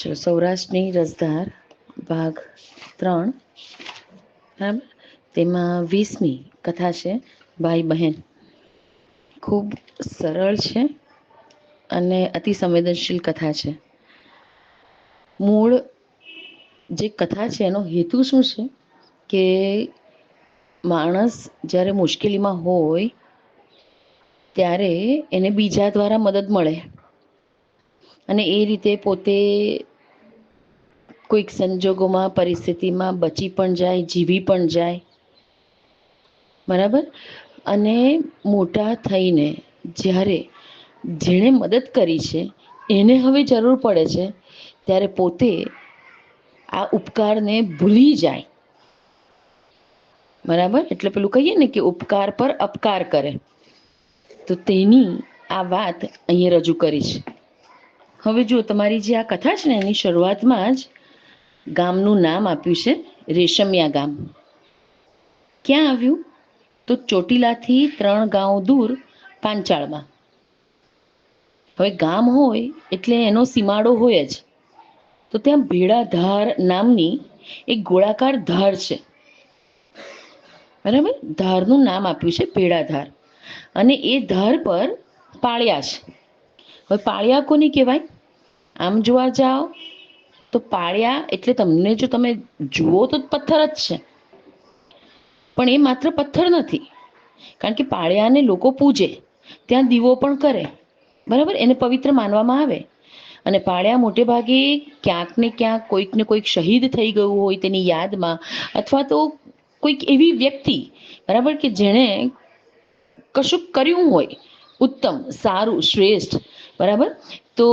ચલો સૌરાષ્ટ્રની રસધાર ભાગ ત્રણ. બરાબર તેમાં વીસમી કથા છે, ભાઈ બહેન. ખૂબ સરળ છે અને અતિ સંવેદનશીલ કથા છે. મૂળ જે કથા છે, એનો હેતુ શું છે કે માણસ જ્યારે મુશ્કેલીમાં હોય ત્યારે એને બીજા દ્વારા મદદ મળે. અને એ રીતે પોતે કોઈક સંજોગોમાં, પરિસ્થિતિમાં બચી પણ જાય, જીવી પણ જાય. બરાબર? અને મોટા થઈને જ્યારે જેણે મદદ કરી છે, એને હવે જરૂર પડે છે, ત્યારે પોતે આ ઉપકારને ભૂલી જાય. બરાબર? એટલે પેલું કહીએ ને કે ઉપકાર પર અપકાર કરે. તો તેની આ વાત અહીંયા રજૂ કરી છે. હવે જો તમારી જે આ કથા છે ને, એની શરૂઆતમાં જ ગામનું નામ આપ્યું છે, રેશમિયા ગામ. ક્યાં આવ્યું? તો ચોટીલાથી ત્રણ ગાંવ દૂર, પાંચાળમાં. હવે ગામ હોય એટલે એનો સીમાડો હોય જ. તો ત્યાં ભેડાધાર નામની એક ગોળાકાર ધાર છે. બરાબર? ધારનું નામ આપ્યું છે ભેડાધાર અને એ ધાર પર પાળિયા છે. હવે પાળિયા કોને કહેવાય? આમ જોવા જાઓ તો પાળિયા એટલે તમને જો તમે જુઓ તો પથ્થર જ છે. પણ એ માત્ર પથ્થર નથી. કારણ કે પાળ્યાને લોકો પૂજે, ત્યાં દીવો પણ કરે. બરાબર? એને પવિત્ર માનવામાં આવે. અને પાળિયા મોટે ભાગે ક્યાંક ને ક્યાંક કોઈક ને કોઈક શહીદ થઈ ગયું હોય તેની યાદમાં અથવા તો કોઈક એવી વ્યક્તિ, બરાબર? કે જેણે કશુંક કર્યું હોય, ઉત્તમ, સારું, શ્રેષ્ઠ, બરાબર? તો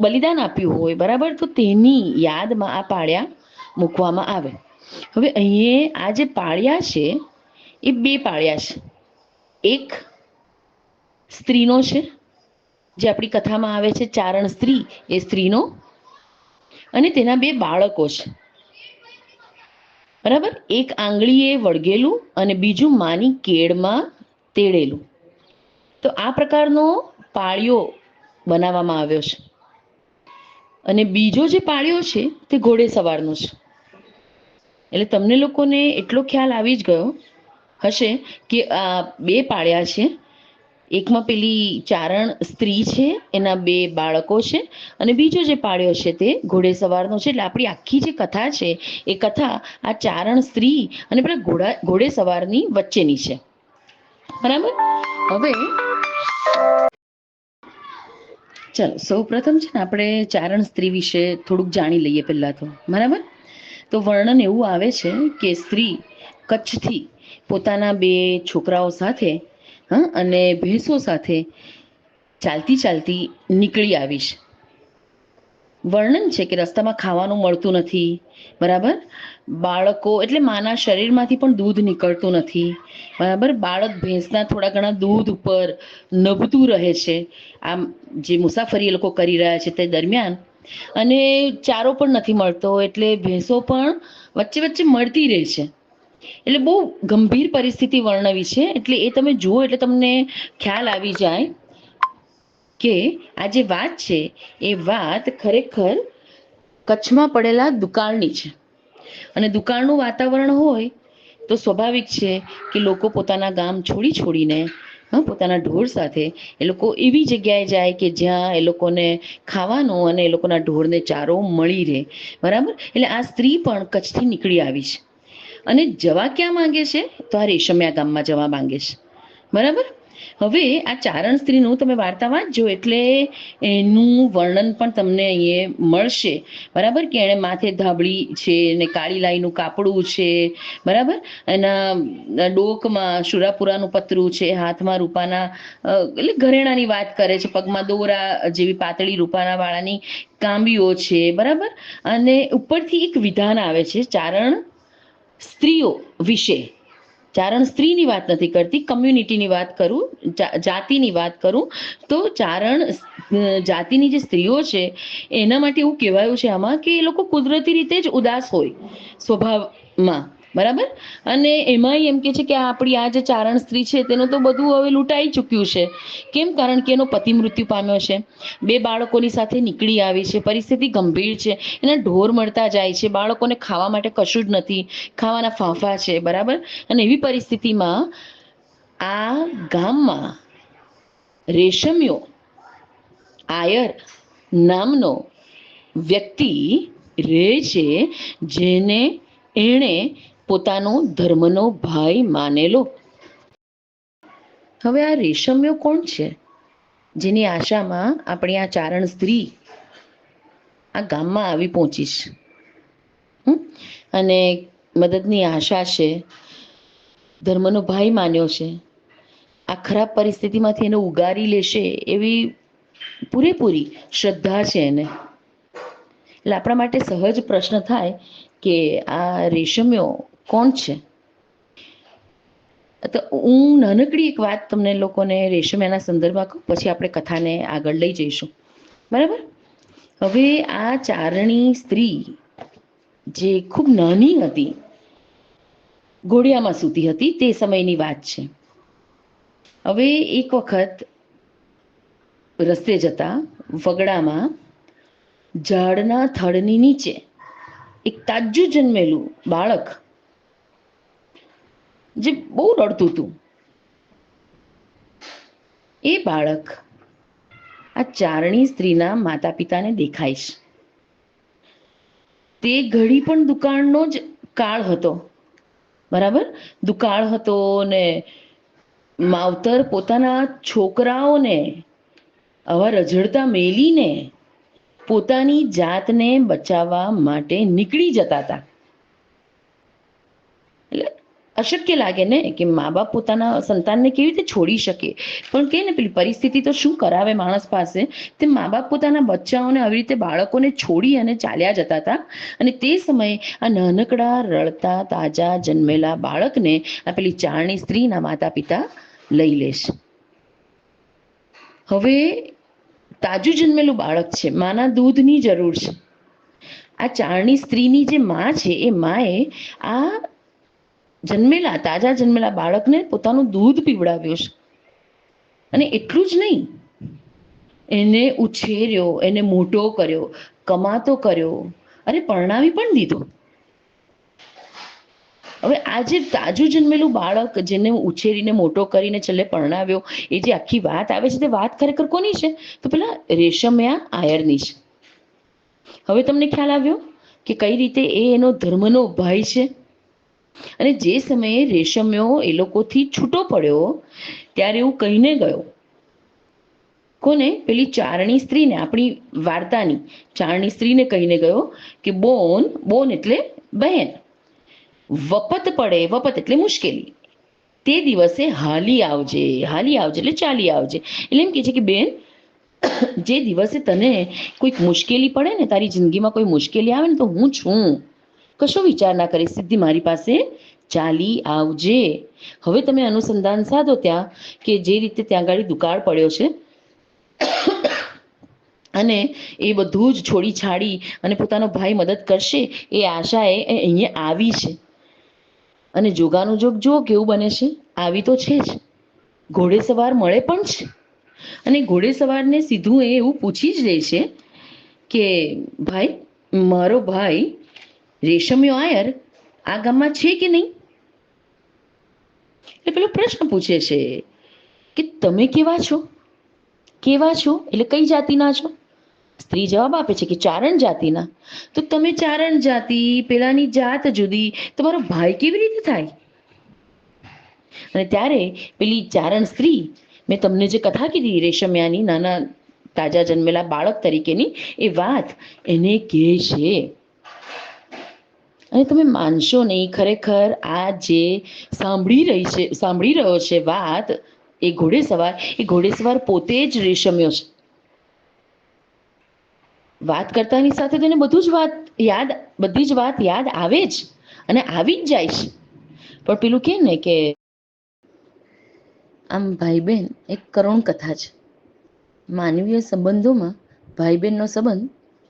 બલિદાન આપ્યું હોય, બરાબર? તો તેની યાદમાં આ પાળિયા મૂકવામાં આવે. હવે અહીંયા આ જે પાળિયા છે, એ બે પાળિયા છે. એક સ્ત્રીનો છે, જે આપણી કથામાં આવે છે, ચારણ સ્ત્રી એ સ્ત્રીનો. અને તેના બે બાળકો છે. બરાબર? એક આંગળીએ વળગેલું અને બીજું માની કેળમાં તેડેલું. તો આ પ્રકારનો પાળિયો બનાવવામાં આવ્યો છે. અને બીજો જે પાળિયો છે તે ઘોડે સવારનો છે. એટલે તમને લોકોને એટલો ખ્યાલ આવી જ ગયો હશે કે આ બે પાળિયા છે. એકમાં પેલી ચારણ સ્ત્રી છે, એના બે બાળકો છે અને બીજો જે પાળ્યો છે તે ઘોડે સવારનો છે. એટલે આપણી આખી જે કથા છે એ કથા આ ચારણ સ્ત્રી અને પેલા ઘોડા, ઘોડે સવારની વચ્ચેની છે. બરાબર? હવે ચલો સૌ પ્રથમ છે ને આપણે ચારણ સ્ત્રી વિશે થોડુંક જાણી લઈએ પહેલાં તો. બરાબર? તો વર્ણન એવું આવે છે કે સ્ત્રી કચ્છથી પોતાના બે છોકરાઓ સાથે, હા, અને ભેંસો સાથે ચાલતી ચાલતી નીકળી આવી છે વર્ણન છે કે રસ્તામાં ખાવાનું મળતું નથી, બરાબર? બાળકો, એટલે માના શરીરમાંથી પણ દૂધ નીકળતું નથી, બરાબર? બાળક ભેંસના થોડા ઘણા દૂધ ઉપર નભતું રહે છે. આમ જે મુસાફરી એ લોકો કરી રહ્યા છે તે દરમિયાન. અને ચારો પણ નથી મળતો, એટલે ભેંસો પણ વચ્ચે વચ્ચે મળતી રહે છે. એટલે બહુ ગંભીર પરિસ્થિતિ વર્ણવી છે, એટલે એ તમે જુઓ એટલે તમને ખ્યાલ આવી જાય. કે આ જે વાત છે, એ વાત ખરેખર કચ્છમાં પડેલા દુકાળની છે. અને દુકાળનું વાતાવરણ હોય તો સ્વાભાવિક છે કે લોકો પોતાના ગામ છોડી છોડીને પોતાના ઢોર સાથે એ લોકો એવી જગ્યાએ જાય કે જ્યાં એ લોકોને ખાવાનું અને એ લોકોના ઢોરને ચારો મળી રહે. બરાબર? એટલે આ સ્ત્રી પણ કચ્છથી નીકળી આવી છે. અને જવા ક્યાં માંગે છે? તો આ રેશમિયા ગામમાં જવા માંગે છે. બરાબર? હવે આ ચારણ સ્ત્રીનું તમે વાર્તા વાંચજો એટલે એનું વર્ણન પણ તમને અહીંયા મળશે. બરાબર? કે એણે માથે ધાબળી છે ને કાળી લાઈનું કાપડું છે. બરાબર? એના ડોકમાં શુરાપુરાનું પતરું છે, હાથમાં રૂપાના એટલે ઘરેણાની વાત કરે છે. પગમાં દોરા જેવી પાતળી રૂપાના વાળાની કાંબીઓ છે. બરાબર? અને ઉપરથી એક વિધાન આવે છે ચારણ સ્ત્રીઓ વિશે. ચારણ સ્ત્રીની વાત નથી કરતી કમ્યુનિટીની વાત કરું જાતિની વાત કરું, તો ચારણ જાતિની જે સ્ત્રીઓ છે, એના માટે એવું કહેવાયું છે આમાં કે એ લોકો કુદરતી રીતે જ ઉદાસ હોય સ્વભાવમાં. બરાબર? અને એમાંય એમ કે છે કે આપણી આ જે ચારણ સ્ત્રી છે, તેનું તો બધું હવે લૂંટાઈ ચૂક્યું છે. કેમ? કારણ કે એનો પતિ મૃત્યુ પામ્યો છે. બે બાળકોની સાથે નીકળી આવી છે. પરિસ્થિતિ ગંભીર છે. એના ઢોર મળતા જાય છે. બાળકોને ખાવા માટે કશું જ નથી. ખાવાના ફાંફા છે. બરાબર? અને એવી પરિસ્થિતિમાં આ ગામમાં રેશમિયો, આયર નામનો વ્યક્તિ રહે છે, જેને એણે પોતાનો ધર્મનો ભાઈ માનેલો. હવે આ રેશમ્યો કોણ છે? જેની આશામાં આપણી આ ચારણ સ્ત્રી આ ગામમાં આવી પહોંચીશ? અને મદદની આશા છે, ધર્મનો ભાઈ માન્યો છે. આ ખરાબ પરિસ્થિતિમાંથી એને ઉગારી લેશે એવી પૂરેપૂરી શ્રદ્ધા છે એને. એટલે આપણા માટે સહજ પ્રશ્ન થાય કે આ રેશમ્યો કોણ છે? તો હું નાનકડી એક વાત તમને લોકોને રેશમ્યાના સંદર્ભમાં કહું, પછી આપણે કથાને આગળ લઈ જઈશું. બરાબર? હવે આ ચારણી સ્ત્રી જે ખૂબ નાની હતી, ઘોડિયામાં સૂતી હતી, તે સમયની વાત છે. હવે એક વખત રસ્તે જતા વગડામાં ઝાડના થડની નીચે એક તાજું જન્મેલું બાળક જે બહુ રડતું હતું. એ બાળક આ ચારણી સ્ત્રીના માતા પિતાને દેખાય છે તે ઘડી પણ દુકાળનો જ કાળ હતો. બરાબર? દુકાળ હતો ને માવતર પોતાના છોકરાઓને આવા રઝળતા મેલીને પોતાની જાતને બચાવવા માટે નીકળી જતા હતા. એટલે અશક્ય લાગે ને કે મા બાપ પોતાના સંતાનને કેવી રીતે છોડી શકે? પણ કે ને પેલી પરિસ્થિતિ તો શું કરાવે માણસ પાસે? તે મા બાપ પોતાના બચ્ચાઓને આવી રીતે બાળકોને છોડી અને ચાલ્યા જતા હતા. અને તે સમયે આ નાનકડા રડતા તાજા, જન્મેલા બાળકને આ પેલી ચારણી સ્ત્રીના માતા પિતા લઈ લેશે હવે તાજું જન્મેલું બાળક છે. માના દૂધની જરૂર છે. આ ચારણી સ્ત્રીની જે માં છે, એ માએ આ જન્મેલા, તાજા જન્મેલા બાળકને પોતાનું દૂધ પીવડાવ્યું છે. અને એટલું જ નહીં, એને ઉછેર્યો, એને મોટો કર્યો, કમાતો કર્યો, અને પરણાવી પણ દીધો. હવે આ જે તાજું જન્મેલું બાળક, જેને ઉછેરીને મોટો કરીને છેલ્લે પરણાવ્યો, એ જે આખી વાત આવે છે, તે વાત ખરેખર કોની છે? તો પેલા રેશમ્યા આયરની છે. હવે તમને ખ્યાલ આવ્યો કે કઈ રીતે એ એનો ધર્મનો ભાઈ છે? અને જે સમયે રેશમ્યો એ લોકોથી છૂટો પડ્યો, ત્યારે એવું કહીને ગયો. કોને? પેલી ચારણી સ્ત્રીને, આપણી વાર્તાની ચારણી સ્ત્રીને કહીને ગયો કે બોન બોન એટલે બહેન. વપત પડે, વપત એટલે મુશ્કેલી. તે દિવસે હાલી આવજે હાલી આવજે એટલે ચાલી આવજે. એટલે એમ કે છે કે બેન, જે દિવસે તને કોઈક મુશ્કેલી પડે ને, તારી જિંદગીમાં કોઈ મુશ્કેલી આવે ને, તો હું છું. કશો વિચાર ના કરી સીધી મારી પાસે ચાલી આવજે. હવે તમે અનુસંધાન સાધો ત્યાં કે જે રીતે ત્યાં ગાડી દુકાળ પડ્યો છે. અને એ બધું જ છોડી છાડી અને પોતાનો ભાઈ મદદ કરશે એ આશાએ એ અહીંયા આવી છે. અને જોગાનું જોગ જો કેવું બને છે. આવી તો છે જ. ઘોડે સવાર મળે પણ છે. અને ઘોડે સવારને સીધું એ એવું પૂછી જ લે છે કે, ભાઈ, મારો ભાઈ રેશમ્યો આયર, આ ગામમાં છે કે નહીં? એટલે પેલો પ્રશ્ન પૂછે છે કે તમે કેવા છો? કેવા છો? એટલે કઈ જાતિના છો? સ્ત્રી જવાબ આપે છે કે ચારણ જાતિના. તો તમે ચારણ જાતિ, પેલાની જાત જુદી, તમારો ભાઈ કેવી રીતે થાય? અને ત્યારે પેલી ચારણ સ્ત્રી, મેં તમને જે કથા કીધી રેશમ્યાની, નાના તાજા જન્મેલા બાળક તરીકેની, એ વાત એને કહે છે. અને તમે માનશો નહીં, ખરેખર આ જે સાંભળી રહી છે, સાંભળી રહ્યો છે વાત, એ ઘોડેસવાર એ ઘોડેસવાર પોતે જ રેશમ્યો છે. વાત કરતાની સાથે તેને બધું જ વાત યાદ, બધી જ વાત યાદ આવે જ અને આવી જ જાય છે. પણ પેલું કે ને કે આમ ભાઈ બહેન એક કરુણ કથા છે. માનવીય સંબંધોમાં ભાઈ બહેનનો સંબંધ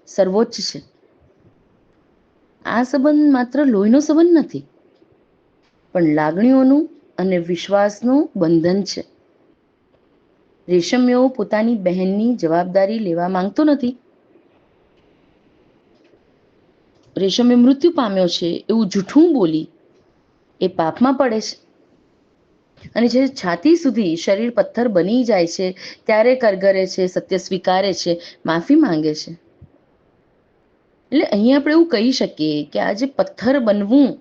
સર્વોચ્ચ છે. આ સંબંધ માત્ર લોહીનો સંબંધ નથી, પણ લાગણીઓનું અને વિશ્વાસનું બંધન છે. રેશમ્યો પોતાની બહેનની જવાબદારી લેવા માંગતો નથી. રેશમે મૃત્યુ પામ્યો છે એવું જૂઠું બોલી એ પાપમાં પડે છે. અને જે છાતી સુધી શરીર પથ્થર બની જાય છે, ત્યારે કરગરે છે, સત્ય સ્વીકારે છે, માફી માંગે છે. એટલે અહીં આપણે એવું કહી શકીએ કે આ જે પથ્થર બનવું,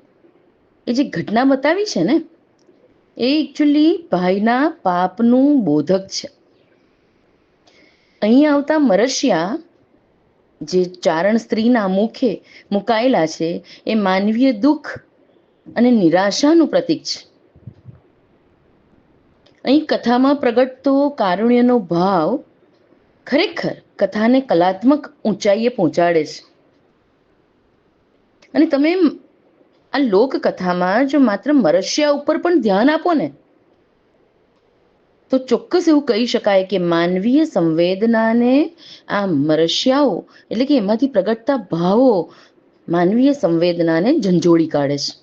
એ જે ઘટના બતાવી છે ને, એ એકચ્યુઅલી ભાઈના પાપનું બોધક છે. અહીં આવતા મરશિયા જે ચારણ સ્ત્રીના મુખે મુકાયેલા છે, એ માનવીય દુઃખ અને નિરાશાનું પ્રતીક છે. અહીં કથામાં પ્રગટતો કારુણ્યનો ભાવ ખરેખર કથાને કલાત્મક ઊંચાઈએ પહોંચાડે છે. અને તમે આ લોકકથામાં જો માત્ર મરશિયા ઉપર પણ ધ્યાન આપો ને, તો ચોક્કસ એવું કહી શકાય કે માનવીય સંવેદનાને આ મરશિયાઓ એટલે કે એમાંથી પ્રગટતા ભાવો માનવીય સંવેદનાને ઝંઝોળી કાઢે છે.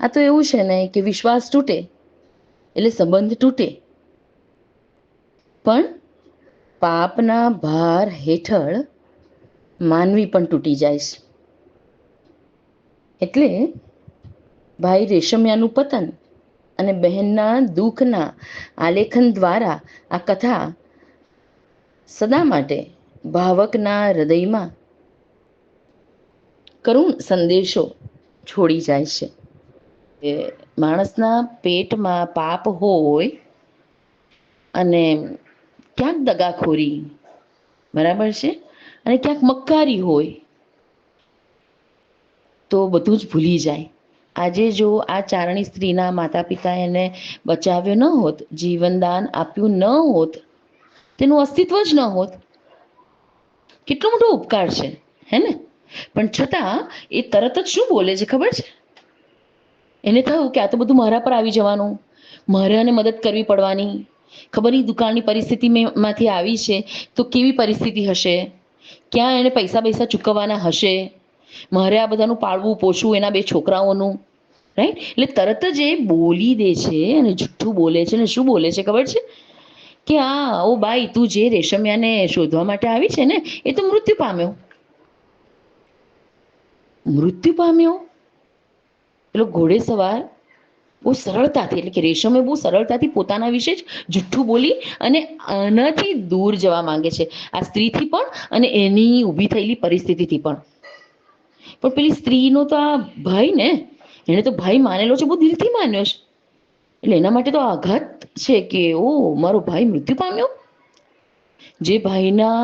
આ તો એવું છે ને કે વિશ્વાસ તૂટે, એટલે સંબંધ તૂટે. પણ પાપના ભાર હેઠળ માનવી પણ તૂટી જાય છે. એટલે ભાઈ રેશમિયાનું પતન અને બહેનના દુઃખના આલેખન દ્વારા આ કથા સદા માટે ભાવકના હૃદયમાં કરુણ સંદેશો છોડી જાય છે. માણસના પેટમાં પાપ હોય અને ક્યાંક દગાખોરી. બરાબર છે? અને ક્યાંક મક્કારી હોય, તો બધું જ ભૂલી જાય. આજે જો આ ચારણી સ્ત્રીના માતા પિતા એને બચાવ્યો ન હોત, જીવનદાન આપ્યું ન હોત, તેનું અસ્તિત્વ જ ન હોત, કેટલો મોટો ઉપકાર છે, હે ને? પણ છતાં એ તરત જ શું બોલે છે ખબર છે? એને થયું કે આ તો બધું મારા પર આવી જવાનું. મારે આને મદદ કરવી પડવાની. ખબર નહીં દુકાળની પરિસ્થિતિ માંથી આવી છે, તો કેવી પરિસ્થિતિ હશે? ક્યાં એને પૈસા પૈસા ચૂકવવાના હશે? મારે આ બધાનું પાળવું, પોષવું એના બે છોકરાઓનું રાઈટ એટલે તરત જ એ બોલી દે છે અને જુઠ્ઠું બોલે છે અને શું બોલે છે ખબર છે? કે આ, ઓ બાઈ, તું જે રેશમિયાને શોધવા માટે આવી છે ને, એ તો મૃત્યુ પામ્યો. મૃત્યુ પામ્યો? પેલો ઘોડે સવાર બહુ સરળતાથી, એટલે કે રેશમે બહુ સરળતાથી પોતાના વિશે જ જુઠ્ઠું બોલી અને આનાથી દૂર જવા માંગે છે. આ સ્ત્રીથી પણ અને એની ઊભી થયેલી પરિસ્થિતિથી પણ. પણ પેલી સ્ત્રીનો તો આ ભાઈ ને, એને તો ભાઈ માનેલો છે, બહુ દિલથી માન્યો છે. એટલે એના માટે તો આઘાત છે કે ઓ મારો ભાઈ મૃત્યુ પામ્યો? જે ભાઈના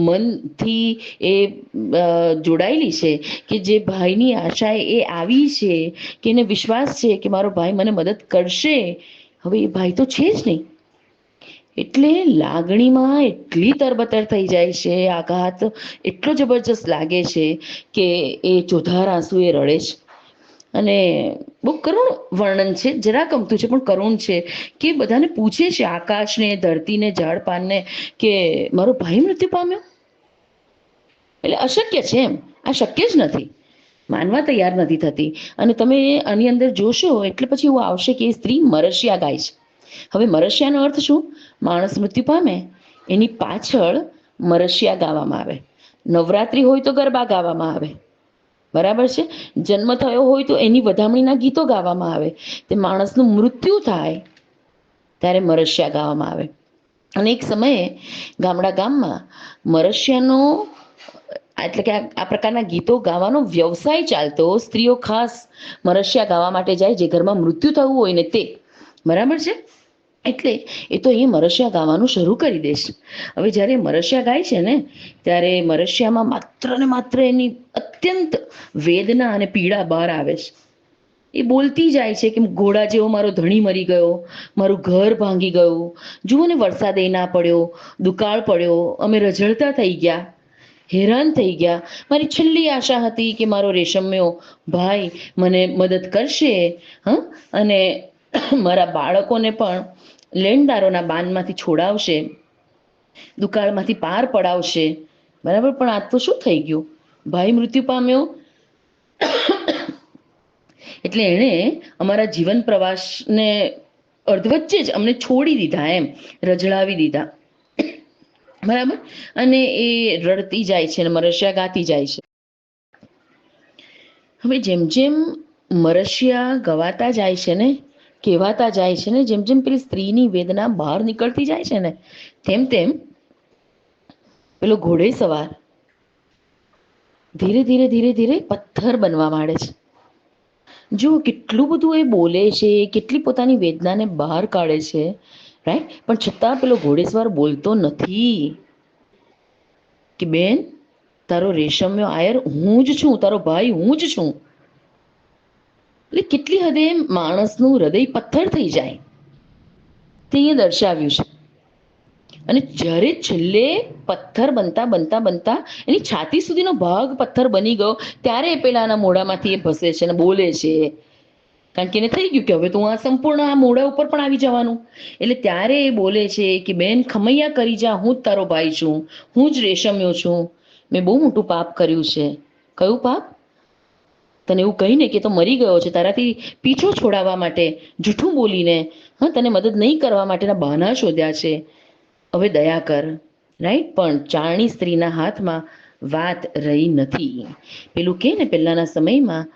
મનથી એ જોડાયેલી છે કે જે ભાઈની આશા એ આવી છે કે એને વિશ્વાસ છે કે મારો ભાઈ મને મદદ કરશે, હવે એ ભાઈ તો છે જ નહીં. એટલે લાગણીમાં એટલી તરબતર થઈ જાય છે, આઘાત એટલો જબરજસ્ત લાગે છે કે એ ચોધાર આંસુ એ રડે છે. અને બહુ કરુણ વર્ણન છે જરા ગમતું છે, પણ કરુણ છે કે બધાને પૂછે છે આકાશને, ધરતીને ઝાડ પાનને કે મારો ભાઈ મૃત્યુ પામ્યો? એટલે અશક્ય છે એમ. આ શક્ય જ નથી. માનવા તૈયાર નથી થતી. અને તમે આની અંદર જોશો, એટલે પછી એવું આવશે કે એ સ્ત્રી મરશિયા ગાય છે. હવે મરશિયાનો અર્થ શું? માણસ મૃત્યુ પામે, એની પાછળ મરશિયા ગાવામાં આવે. નવરાત્રી હોય તો ગરબા ગાવામાં આવે. બરાબર છે? જન્મ થયો હોય તો એની વધામણીના ગીતો ગાવામાં આવે. તે માણસનું મૃત્યુ થાય ત્યારે મરસિયા ગાવામાં આવે. અને એક સમયે ગામડા ગામમાં મરસિયાનો, એટલે કે આ પ્રકારના ગીતો ગાવાનો વ્યવસાય ચાલતો, સ્ત્રીઓ ખાસ મરસિયા ગાવા માટે જાય, જે ઘરમાં મૃત્યુ થવું હોય ને તે. બરાબર છે? એટલે એ તો એ મરસિયા ગાવાનું શરૂ કરી દેશે. હવે જ્યારે મરસિયા ગાય છે ને, ત્યારે મરસિયામાં માત્ર ને માત્ર એની અત્યંત વેદના અને પીડા બહાર આવે છે. એ બોલતી જાય છે કે ઘોડા જેવો મારો ધણી મરી ગયો, મારું ઘર ભાંગી ગયું. જુઓ ને વરસાદ એ ના પડ્યો, દુકાળ પડ્યો, અમે રઝળતા થઈ ગયા, હેરાન થઈ ગયા. મારી છેલ્લી આશા હતી કે મારો રેશમ્યો ભાઈ મને મદદ કરશે, હ? અને મારા બાળકોને પણ લેણદારોના બાનમાંથી છોડાવશે, દુકાળમાંથી પાર પડાવશે, બરાબર? પણ આ તો શું થઈ ગયું? ભાઈ મૃત્યુ પામ્યો? એટલે એણે અમારા જીવન પ્રવાસને અર્ધવચ્ચે જ અમને છોડી દીધા એમ, રજડાવી દીધા. બરાબર? અને એ રડતી જાય છે અને મરશિયા ગાતી જાય છે. હવે જેમ જેમ મરશિયા ગવાતા જાય છે ને કહેવાતા જાય છે ને, જેમ જેમ પેલી સ્ત્રીની વેદના બહાર નીકળતી જાય છે ને, તેમ તેમ પેલો ઘોડે સવાર ધીરે ધીરે ધીરે ધીરે પથ્થર બનવા માંડે છે. જો કેટલું બધું એ બોલે છે, કેટલી પોતાની વેદનાને બહાર કાઢે છે રાઈટ પણ છતાં પેલો ઘોડેસવાર બોલતો નથી કે, બેન, તારો રેશમ્યો આયર, હું જ છું, તારો ભાઈ, હું જ છું. એટલે કેટલી હદે માણસનું હૃદય પથ્થર થઈ જાય તે દર્શાવ્યું છે. અને જ્યારે છેલ્લે પથ્થર બનતા બનતા બનતા એની છાતી સુધીનો ભાગ પથ્થર બની ગયો, ત્યારે એ પેલાના મોઢામાંથી એ ભસે છે અને બોલે છે. કારણ કે એને થઈ ગયું કે હવે તું આ સંપૂર્ણ આ મોઢા ઉપર પણ આવી જવાનું. એટલે ત્યારે એ બોલે છે કે, બેન, ખમૈયા કરી જા, હું જ તારો ભાઈ છું, હું જ રેશમ્યો છું. મેં બહુ મોટું પાપ કર્યું છે. કયું પાપ? તને એવું કહીને કે તો મરી ગયો છે, તારાથી પીછો છોડાવવા માટે, જૂઠું બોલીને, હા, તને મદદ નહીં કરવા માટેના બહાના શોધ્યા છે. હવે દયા કર રાઈટ પણ ચારણી સ્ત્રીના હાથમાં વાત રહી નથી. પેલું કે ને, પહેલાના સમયમાં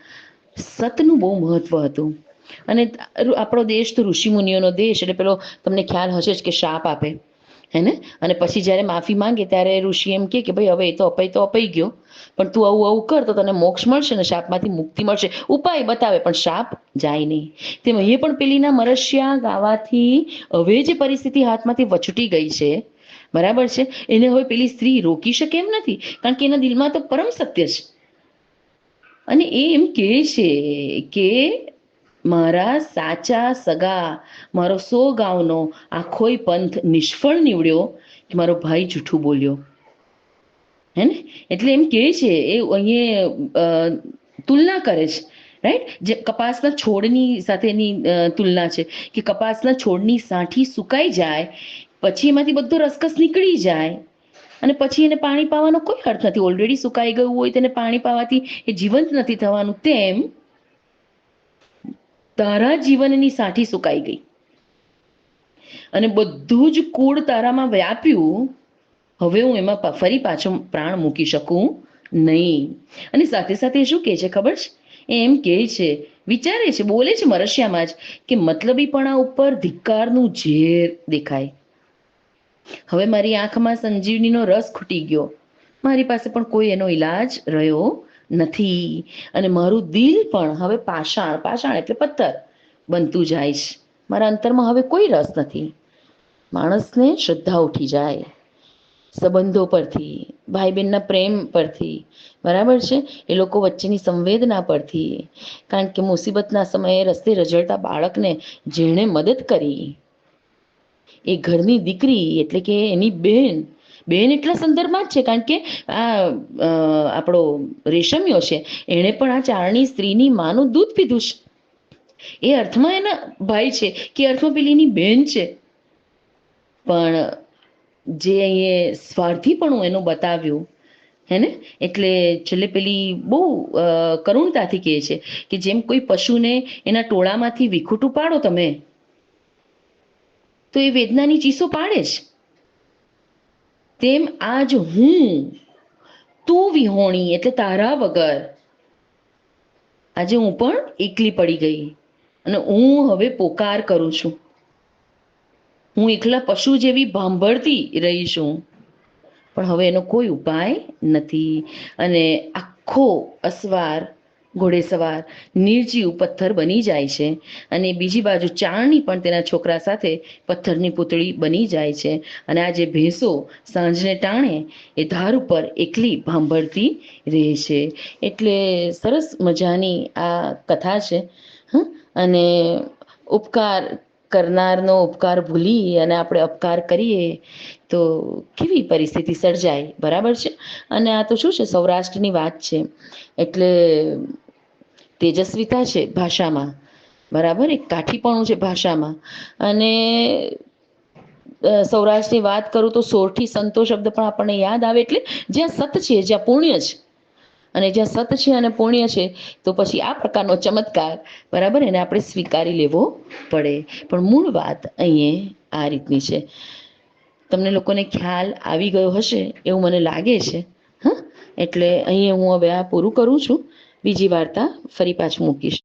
સતનું બહુ મહત્વ હતું. અને આપણો દેશ તો ઋષિમુનિઓનો દેશ, એટલે પેલો તમને ખ્યાલ હશે જ કે શાપ આપે. હે ને અને પછી જ્યારે માફી માંગે ત્યારે ઋષિ એમ કે ભાઈ, હવે એ તો અપાઈ તો અપાઈ ગયો. પણ તું આવું આવું કર તો તને મોક્ષ મળશે ને શાપમાંથી મુક્તિ મળશે. ઉપાય બતાવે, પણ શાપ જાય નહીં. તેમ અહીંયા પણ પેલીના મરશિયા ગાવાથી હવે જે પરિસ્થિતિ હાથમાંથી વચૂટી ગઈ છે, બરાબર છે? એને હવે પેલી સ્ત્રી રોકી શકે એમ નથી, કારણ કે એના દિલમાં તો પરમ સત્ય છે. અને એ એમ કહે છે કે મારા સાચા સગા, મારો સો ગાવનો આખોય પંથ નિષ્ફળ નીવડ્યો કે મારો ભાઈ જૂઠું બોલ્યો. હે ને? એટલે એમ કહે છે, એ અહીંયા તુલના કરે છે રાઈટ જે કપાસના છોડની સાથેની તુલના છે કે કપાસના છોડની સાંઠી સુકાઈ જાય, પછી એમાંથી બધો રસકસ નીકળી જાય, અને પછી એને પાણી પાવાનો કોઈ અર્થ નથી. ઓલરેડી સુકાઈ ગયું હોય તેને પાણી પાવાથી એ જીવંત નથી થવાનું. તેમ તારા જીવનની સાઠી સુકાઈ ગઈ. અને બધું જ કુળ તારામાં વ્યાપ્યું. હવે હું એમાં ફરી પાછો પ્રાણ મૂકી શકું નહીં. અને સાથે સાથે શું કહે છે ખબર છે? એમ કહે છે, વિચારે છે, બોલે છે મરશિયામાં જ કે મતલબીપણા ઉપર ધિક્કારનું ઝેર દેખાય. હવે મારી આંખમાં સંજીવનીનો રસ ખૂટી ગયો. મારી પાસે પણ કોઈ એનો ઈલાજ રહ્યો નથી. અને મારું દિલ પણ હવે પાષાણ પાષાણ એટલે પથ્થર બનતું જાય છે. મારા અંતરમાં હવે કોઈ રસ નથી. માણસને શ્રદ્ધા ઉઠી જાય. સંબંધો પરથી ભાઈ બહેનના પ્રેમ પરથી. બરાબર છે? એ લોકો વચ્ચેની સંવેદના પરથી. કારણ કે મુસીબતના સમયે રસ્તે રજડતા બાળકને જેણે મદદ કરી. એ ઘરની દીકરી એટલે કે એની બેન બેન એટલા સંદર્ભમાં જ છે, કારણ કે આ આપણો રેશમિયો છે, એણે પણ આ ચારણી સ્ત્રીની માનું દૂધ પીધું છે. એ અર્થમાં એના ભાઈ છે કે અર્થમાં પેલીની બેન છે. પણ જે અહીંયા સ્વાર્થીપણું એનું બતાવ્યું હે ને એટલે છેલ્લે પેલી બહુ કરુણતાથી કહે છે કે જેમ કોઈ પશુને એના ટોળામાંથી વિખૂટું પાડો તમે, તો એ વેદનાની ચીસો પાડે જ. તેમ આજ હું. તું વિહોણી એટલે તારા વગર. આજે હું પણ એકલી પડી ગઈ અને હું હવે પોકાર કરું છું. હું એકલા પશુ જેવી ભાંભળતી રહી છું. પણ હવે એનો કોઈ ઉપાય નથી. અને આખો અસવાર ઘોડેસવાર નિર્જીવ પથ્થર બની જાય છે અને બીજી બાજુ ચારણી પણ તેના છોકરા સાથે પથ્થરની પૂતળી બની જાય છે અને આ જે ભેંસો સાંજને ટાણે એ ધાર ઉપર એકલી ભાંભળતી રહે છે. એટલે સરસ મજાની આ કથા છે અને ઉપકાર કરનારનો ઉપકાર ભૂલી અને આપણે અપકાર કરીએ, તો કેવી પરિસ્થિતિ સર્જાય? બરાબર છે? અને આ તો શું છે? સૌરાષ્ટ્રની વાત છે. એટલે તેજસ્વીતા છે ભાષામાં. બરાબર? એક કાઠીપણું છે ભાષામાં. અને સૌરાષ્ટ્રની વાત કરું તો સોરઠી સંતો શબ્દ પણ આપણને યાદ આવે એટલે જ્યાં સત છે, જ્યાં પુણ્ય છે. અને જ્યાં સત છે અને પુણ્ય છે, તો પછી આ પ્રકારનો ચમત્કાર બરાબર એને આપણે સ્વીકારી લેવો પડે. પણ મૂળ વાત અહીંયા આ રીતની છે. તમને લોકોને ખ્યાલ આવી ગયો હશે, એવું મને લાગે છે. હા? એટલે અહીંયા હું હવે આ પૂરું કરું છું. બીજી વાર્તા ફરી પાછું મૂકીશ.